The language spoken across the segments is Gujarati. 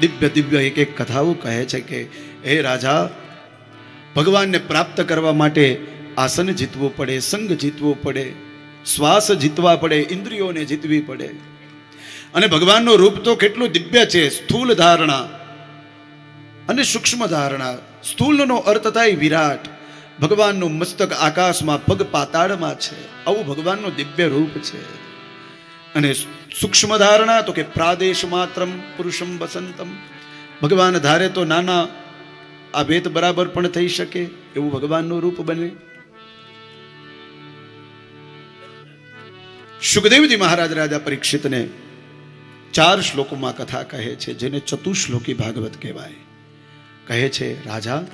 દિવ્ય દિવ્ય એક એક કથાઓ કહે છે કે, હે રાજા, ભગવાનને પ્રાપ્ત કરવા માટે આસન જીતવું પડે સંગ જીતવો પડે, શ્વાસ જીતવા પડે, ઇન્દ્રિયોને જીતવી પડે. અને ભગવાનનું રૂપ તો કેટલું દિવ્ય છે, સ્થૂલ ધારણા અને સૂક્ષ્મ ધારણા. સ્થૂલનો અર્થ થાય વિરાટ. ભગવાનનું મસ્તક આકાશમાં પગ પાતાળમાં છે. આવું ભગવાનનું દિવ્ય રૂપ છે. અને સૂક્ષ્મ ધારણા તો કે પ્રાદેશ માત્રમ પુરુષમ વસંતમ. ભગવાન ધારે તો નાના આ ભેદ બરાબર પણ થઈ શકે એવું ભગવાનનું રૂપ બને. સુખદેવજી મહારાજ રાજા પરીક્ષિતને ચાર શ્લોકોમાં કથા કહે છે, જેને ચતુશ્લોકી ભાગવત કહેવાય. કહે છે, રાજા,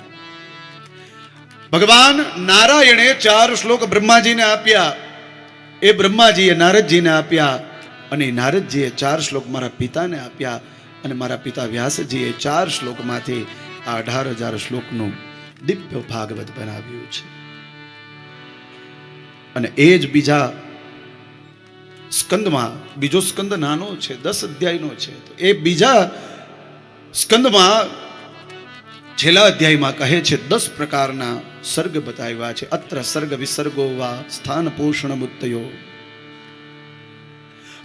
ભગવાન નારાયણે ચાર શ્લોક બ્રહ્માજીને આપ્યા. એ બ્રહ્માજીએ નારદજીને આપ્યા અને નારદજીએ ચાર શ્લોક મારા પિતાને આપ્યા અને મારા પિતા વ્યાસજીએ ચાર શ્લોકમાંથી આ અઢાર હજાર શ્લોકનું દિવ્ય ભાગવત બનાવ્યું છે. અને એ જ બીજા સ્કંદમાં, બીજો સ્કંદ નાનો છે, દસ અધ્યાયનો છે. તો એ બીજા સ્કંદમાં છેલ્લા અધ્યાયમાં કહે છે, દસ પ્રકારના સર્ગ બતાવ્યા છે. અત્ર સર્ગ વિસર્ગો વા સ્થાન પોષણ મુક્તયો.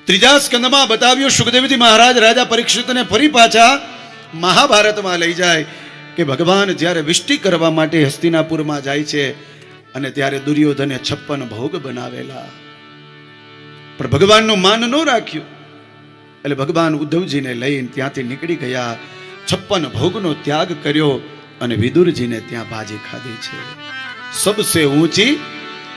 ત્રીજા સ્કંદમાં બતાવ્યું, સુખદેવજી મહારાજ રાજા પરીક્ષિતને ફરી પાછા મહાભારતમાં લઈ જાય કે ભગવાન જ્યારે વિષ્ટિ કરવા માટે હસ્તિનાપુરમાં જાય છે અને ત્યારે દુર્યોધને છપ્પન ભોગ બનાવેલા. પણ ભગવાનનું માન ન રાખ્યું. એટલે ભગવાન ઉદ્ધવજીને લઈને ત્યાંથી નીકળી ગયા છપ્પન ભોગનો ત્યાગ કર્યો અને વિદુરજીને ત્યાં બાજી ખાધી છે. સબસે ઊંચી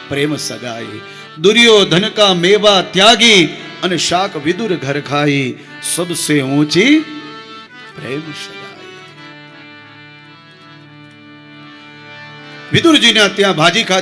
પ્રેમ સગાઈ, દુર્યોધન કા મેવા ત્યાગી અને શાક વિદુર ઘર ખાઈ, સબસે ઊંચી પ્રેમ સગાઈ. વિદુરજીને ત્યાં ભાજી ખાધી